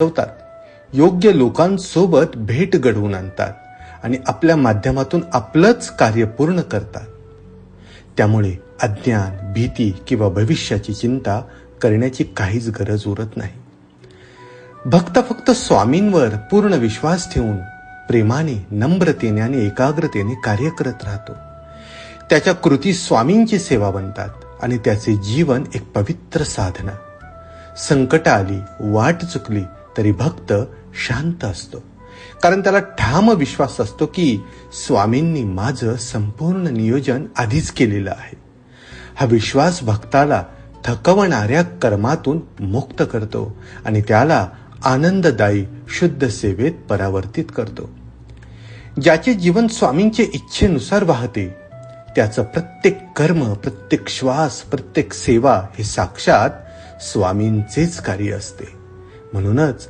ठेवतात. योग्य लोकांसोबत भेट घडवून आणतात आणि आपल्या माध्यमातून आपलंच कार्य पूर्ण करतात. त्यामुळे अज्ञान भीती किंवा भविष्याची चिंता करण्याची काहीच गरज उरत नाही. भक्त फक्त स्वामींवर पूर्ण विश्वास ठेवून प्रेमाने नम्रतेने आणि एकाग्रतेने कार्य करत राहतो. त्याच्या कृती स्वामींची सेवा बनतात आणि त्याचे जीवन एक पवित्र साधना. संकट आली वाट चुकली तरी भक्त शांत असतो. कारण त्याला ठाम विश्वास असतो की स्वामींनी माझं संपूर्ण नियोजन आधीच केलेलं आहे. हा विश्वास भक्ताला थकवणाऱ्या कर्मातून मुक्त करतो आणि त्याला आनंददायी शुद्ध सेवेत परावर्तित करतो. ज्याचे जीवन स्वामींचे इच्छेनुसार वाहते त्याचं प्रत्येक कर्म प्रत्येक श्वास प्रत्येक सेवा हे साक्षात स्वामींचेच कार्य असते. म्हणूनच